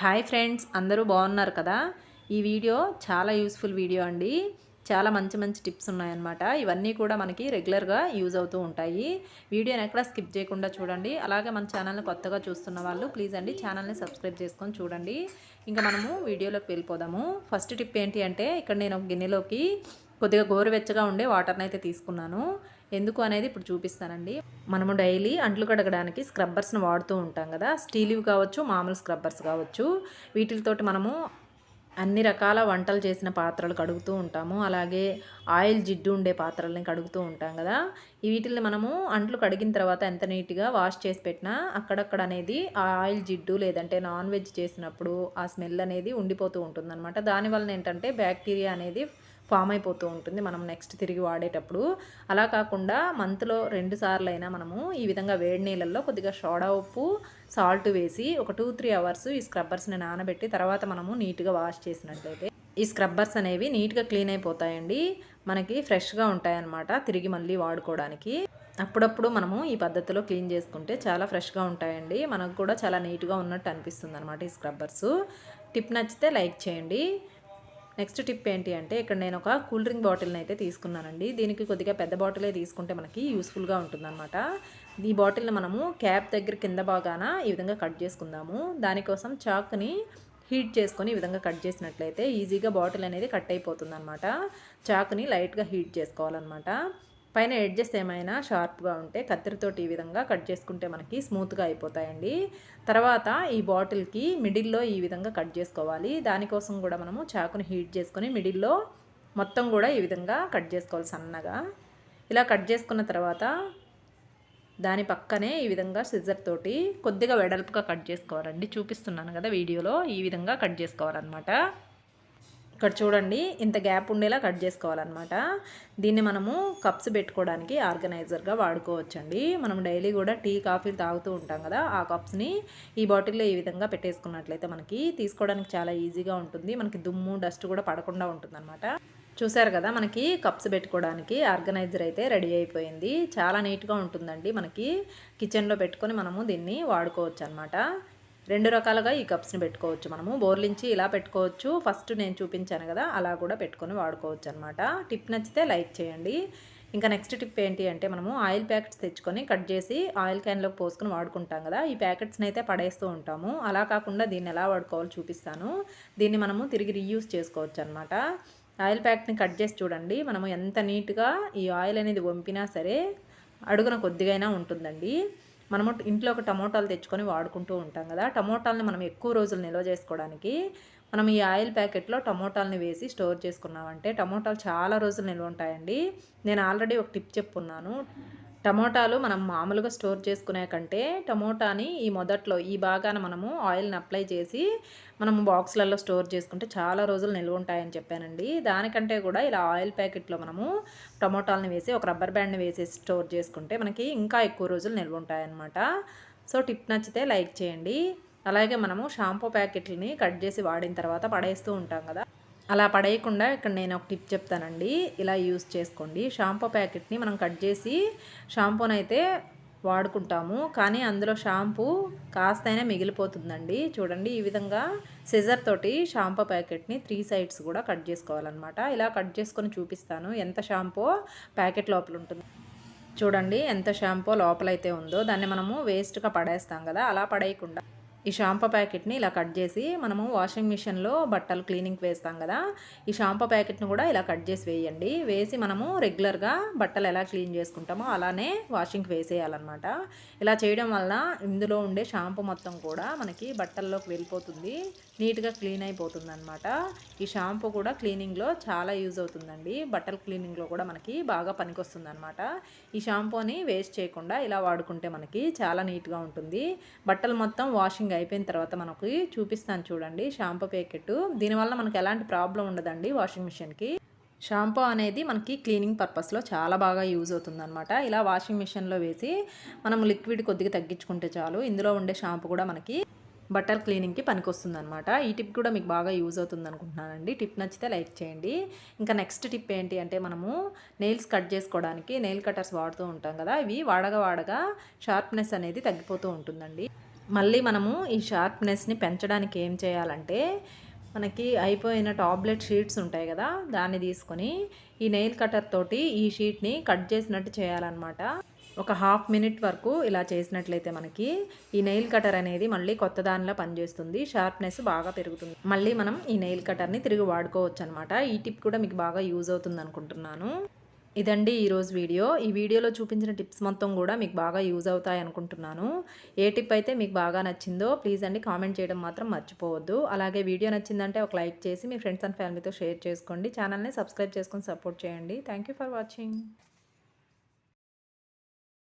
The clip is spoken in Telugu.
హాయ్ ఫ్రెండ్స్ అందరూ బాగున్నారు కదా? ఈ వీడియో చాలా యూస్ఫుల్ వీడియో అండి. చాలా మంచి మంచి టిప్స్ ఉన్నాయన్నమాట. ఇవన్నీ కూడా మనకి రెగ్యులర్గా యూజ్ అవుతూ ఉంటాయి. వీడియోని ఎక్కడ స్కిప్ చేయకుండా చూడండి. అలాగే మన ఛానల్ని కొత్తగా చూస్తున్న వాళ్ళు ప్లీజ్ అండి ఛానల్ని సబ్స్క్రైబ్ చేసుకొని చూడండి. ఇంకా మనము వీడియోలోకి వెళ్ళిపోదాము. ఫస్ట్ టిప్ ఏంటి అంటే ఇక్కడ నేను ఒక గిన్నెలోకి కొద్దిగా గోరువెచ్చగా ఉండే వాటర్ని అయితే తీసుకున్నాను. ఎందుకు అనేది ఇప్పుడు చూపిస్తానండి. మనము డైలీ అంట్లు కడగడానికి స్క్రబ్బర్స్ని వాడుతూ ఉంటాం కదా. స్టీలివి కావచ్చు మామూలు స్క్రబ్బర్స్ కావచ్చు. వీటితోటి మనము అన్ని రకాల వంటలు చేసిన పాత్రలు కడుగుతూ ఉంటాము. అలాగే ఆయిల్ జిడ్డు ఉండే పాత్రలని కడుగుతూ ఉంటాం కదా. ఈ వీటిని మనము అంట్లు కడిగిన తర్వాత ఎంత నీట్గా వాష్ చేసి పెట్టినా అక్కడక్కడ అనేది ఆ ఆయిల్ జిడ్డు లేదంటే నాన్ వెజ్ చేసినప్పుడు ఆ స్మెల్ అనేది ఉండిపోతూ ఉంటుంది అనమాట దానివల్ల ఏంటంటే బ్యాక్టీరియా అనేది ఫామ్ అయిపోతూ ఉంటుంది. మనం నెక్స్ట్ తిరిగి వాడేటప్పుడు. అలా కాకుండా మంత్లో రెండు సార్లు అయినా మనము ఈ విధంగా వేడి నీళ్ళల్లో కొద్దిగా సోడా ఉప్పు సాల్ట్ వేసి ఒక టూ త్రీ అవర్స్ ఈ స్క్రబ్బర్స్ని నానబెట్టి తర్వాత మనము నీట్గా వాష్ చేసినట్లయితే ఈ స్క్రబ్బర్స్ అనేవి నీట్గా క్లీన్ అయిపోతాయండి. మనకి ఫ్రెష్గా ఉంటాయన్నమాట తిరిగి మళ్ళీ వాడుకోవడానికి. అప్పుడప్పుడు మనము ఈ పద్ధతిలో క్లీన్ చేసుకుంటే చాలా ఫ్రెష్గా ఉంటాయండి. మనకు కూడా చాలా నీట్గా ఉన్నట్టు అనిపిస్తుంది అనమాట ఈ స్క్రబ్బర్స్. టిప్ నచ్చితే లైక్ చేయండి. నెక్స్ట్ టిప్ ఏంటి అంటే ఇక్కడ నేను ఒక కూల్ డ్రింక్ బాటిల్ని అయితే తీసుకున్నానండి. దీనికి కొద్దిగా పెద్ద బాటిలే తీసుకుంటే మనకి యూస్ఫుల్గా ఉంటుందన్నమాట. ఈ బాటిల్ని మనము క్యాప్ దగ్గర కింద బాగాన ఈ విధంగా కట్ చేసుకుందాము. దానికోసం చాక్ని హీట్ చేసుకొని ఈ విధంగా కట్ చేసినట్లయితే ఈజీగా బాటిల్ అనేది కట్ అయిపోతుంది అనమాట చాక్ని లైట్గా హీట్ చేసుకోవాలన్నమాట. పైన ఎడ్జెస్ ఏమైనా షార్ప్గా ఉంటే కత్తిరితోటి ఈ విధంగా కట్ చేసుకుంటే మనకి స్మూత్గా అయిపోతాయండి. తర్వాత ఈ బాటిల్కి మిడిల్లో ఈ విధంగా కట్ చేసుకోవాలి. దానికోసం కూడా మనము చాకుని హీట్ చేసుకొని మిడిల్లో మొత్తం కూడా ఈ విధంగా కట్ చేసుకోవాలి సన్నగా. ఇలా కట్ చేసుకున్న తర్వాత దాని పక్కనే ఈ విధంగా సిజర్ తోటి కొద్దిగా వెడల్పుగా కట్ చేసుకోవాలండి. చూపిస్తున్నాను కదా వీడియోలో. ఈ విధంగా కట్ చేసుకోవాలన్నమాట. ఇక్కడ చూడండి ఇంత గ్యాప్ ఉండేలా కట్ చేసుకోవాలన్నమాట. దీన్ని మనము కప్స్ పెట్టుకోవడానికి ఆర్గనైజర్గా వాడుకోవచ్చండి. మనం డైలీ కూడా టీ కాఫీలు తాగుతూ ఉంటాం కదా ఆ కప్స్ని ఈ బాటిల్లో ఈ విధంగా పెట్టేసుకున్నట్లయితే మనకి తీసుకోవడానికి చాలా ఈజీగా ఉంటుంది. మనకి దుమ్ము డస్ట్ కూడా పడకుండా ఉంటుందన్నమాట. చూసారు కదా మనకి కప్స్ పెట్టుకోవడానికి ఆర్గనైజర్ అయితే రెడీ అయిపోయింది. చాలా నీట్గా ఉంటుందండి. మనకి కిచెన్లో పెట్టుకొని మనము దీన్ని వాడుకోవచ్చు అనమాట రెండు రకాలుగా ఈ కప్స్ని పెట్టుకోవచ్చు మనము. బోర్లించి ఇలా పెట్టుకోవచ్చు. ఫస్ట్ నేను చూపించాను కదా అలా కూడా పెట్టుకొని వాడుకోవచ్చు అనమాట టిప్ నచ్చితే లైక్ చేయండి. ఇంకా నెక్స్ట్ టిప్ ఏంటి అంటే మనము ఆయిల్ ప్యాకెట్స్ తెచ్చుకొని కట్ చేసి ఆయిల్ క్యాన్లోకి పోసుకొని వాడుకుంటాం కదా. ఈ ప్యాకెట్స్ని అయితే పడేస్తూ ఉంటాము. అలా కాకుండా దీన్ని ఎలా వాడుకోవాలో చూపిస్తాను. దీన్ని మనము తిరిగి రీయూస్ చేసుకోవచ్చు అనమాట ఆయిల్ ప్యాక్ని కట్ చేసి చూడండి. మనము ఎంత నీట్గా ఈ ఆయిల్ అనేది వంపినా సరే అడుగున కొద్దిగైనా ఉంటుందండి. మనము ఇంట్లో ఒక టమోటాలు తెచ్చుకొని వాడుకుంటూ ఉంటాం కదా. టమోటాలని మనం ఎక్కువ రోజులు నిల్వ చేసుకోవడానికి మనం ఈ ఆయిల్ ప్యాకెట్లో టమోటాలని వేసి స్టోర్ చేసుకున్నామంటే టమోటాలు చాలా రోజులు నిల్వ ఉంటాయండి. నేను ఆల్రెడీ ఒక టిప్ చెప్పున్నాను. టమోటాలు మనం మామూలుగా స్టోర్ చేసుకునే కంటే టమోటాని ఈ మొదట్లో ఈ భాగాన మనము ఆయిల్ని అప్లై చేసి మనము బాక్స్లలో స్టోర్ చేసుకుంటే చాలా రోజులు నిల్వ ఉంటాయని చెప్పానండి. దానికంటే కూడా ఇలా ఆయిల్ ప్యాకెట్లో మనము టమోటాలని వేసి ఒక రబ్బర్ బ్యాండ్ని వేసి స్టోర్ చేసుకుంటే మనకి ఇంకా ఎక్కువ రోజులు నిల్వ ఉంటాయన్నమాట. సో టిప్ నచ్చితే లైక్ చేయండి. అలాగే మనము షాంపూ ప్యాకెట్లని కట్ చేసి వాడిన తర్వాత పడేస్తూ ఉంటాం కదా. అలా పడేయకుండా ఇక్కడ నేను ఒక టిప్ చెప్తానండి. ఇలా యూస్ చేసుకోండి. షాంపూ ప్యాకెట్ని మనం కట్ చేసి షాంపూని అయితే వాడుకుంటాము. కానీ అందులో షాంపూ కాస్తైనా మిగిలిపోతుందండి. చూడండి ఈ విధంగా సిజర్ తోటి షాంపూ ప్యాకెట్ని త్రీ సైడ్స్ కూడా కట్ చేసుకోవాలన్నమాట. ఇలా కట్ చేసుకొని చూపిస్తాను ఎంత షాంపూ ప్యాకెట్ లోపల ఉంటుంది. చూడండి ఎంత షాంపూ లోపలైతే ఉందో. దాన్ని మనము వేస్ట్గా పడేస్తాం కదా అలా పడేయకుండా. ఈ షాంపూ ప్యాకెట్ని ఇలా కట్ చేసి మనము వాషింగ్ మిషన్లో బట్టలు క్లీనింగ్ వేస్తాం కదా ఈ షాంపూ ప్యాకెట్ని కూడా ఇలా కట్ చేసి వేయండి. వేసి మనము రెగ్యులర్గా బట్టలు ఎలా క్లీన్ చేసుకుంటామో అలానే వాషింగ్కి వేసేయాలన్నమాట. ఇలా చేయడం వల్ల ఇందులో ఉండే షాంపూ మొత్తం కూడా మనకి బట్టల్లోకి వెళ్ళిపోతుంది నీట్గా క్లీన్ అయిపోతుంది అనమాట ఈ షాంపూ కూడా క్లీనింగ్లో చాలా యూజ్ అవుతుందండి. బట్టల క్లీనింగ్లో కూడా మనకి బాగా పనికొస్తుంది అనమాట ఈ షాంపూని వేస్ట్ చేయకుండా ఇలా వాడుకుంటే మనకి చాలా నీట్గా ఉంటుంది. బట్టలు మొత్తం వాషింగ్ అయిపోయిన తర్వాత మనకి చూపిస్తాను చూడండి. Shampoo packet. దీనివల్ల మనకి ఎలాంటి ప్రాబ్లం ఉండదండి వాషింగ్ మిషన్కి. షాంపూ అనేది మనకి క్లీనింగ్ పర్పస్లో చాలా బాగా యూజ్ అవుతుందన్నమాట. ఇలా వాషింగ్ మిషన్లో వేసి మనం లిక్విడ్ కొద్దిగా తగ్గించుకుంటే చాలు. ఇందులో ఉండే షాంపూ కూడా మనకి బట్టర్ క్లీనింగ్కి పనికొస్తుంది అనమాట ఈ టిప్ కూడా మీకు బాగా యూజ్ అవుతుంది అనుకుంటున్నానండి టిప్ నచ్చితే లైక్ చేయండి. ఇంకా నెక్స్ట్ టిప్ ఏంటి అంటే మనము నెయిల్స్ కట్ చేసుకోవడానికి నెయిల్ కటర్స్ వాడుతూ ఉంటాం కదా ఇవి వాడగా వాడగా షార్ప్నెస్ అనేది తగ్గిపోతూ ఉంటుందండి. మళ్ళీ మనము ఈ షార్ప్నెస్ని పెంచడానికి ఏం చేయాలంటే మనకి అయిపోయిన టాబ్లెట్ షీట్స్ ఉంటాయి కదా దాన్ని తీసుకొని ఈ నెయిల్ కటర్ తోటి ఈ షీట్ని కట్ చేసినట్టు చేయాలన్నమాట. ఒక హాఫ్ మినిట్ వరకు ఇలా చేసినట్లయితే మనకి ఈ నెయిల్ కటర్ అనేది మళ్ళీ కొత్త దానిలో పనిచేస్తుంది షార్ప్నెస్ బాగా పెరుగుతుంది. మళ్ళీ మనం ఈ నెయిల్ కటర్ని తిరిగి వాడుకోవచ్చు అనమాట ఈ టిప్ కూడా మీకు బాగా యూజ్ అవుతుంది అనుకుంటున్నాను ఇదండి ఈరోజు వీడియో. ఈ వీడియోలో చూపించిన టిప్స్ మొత్తం కూడా మీకు బాగా యూజ్ అవుతాయి అనుకుంటున్నాను. ఏ టిప్ అయితే మీకు బాగా నచ్చిందో ప్లీజ్ అండి కామెంట్ చేయడం మాత్రం మర్చిపోవద్దు. అలాగే వీడియో నచ్చిందంటే ఒక లైక్ చేసి మీ ఫ్రెండ్స్ అండ్ ఫ్యామిలీతో షేర్ చేసుకోండి. ఛానల్ని సబ్స్క్రైబ్ చేసుకొని సపోర్ట్ చేయండి. Thank for watching.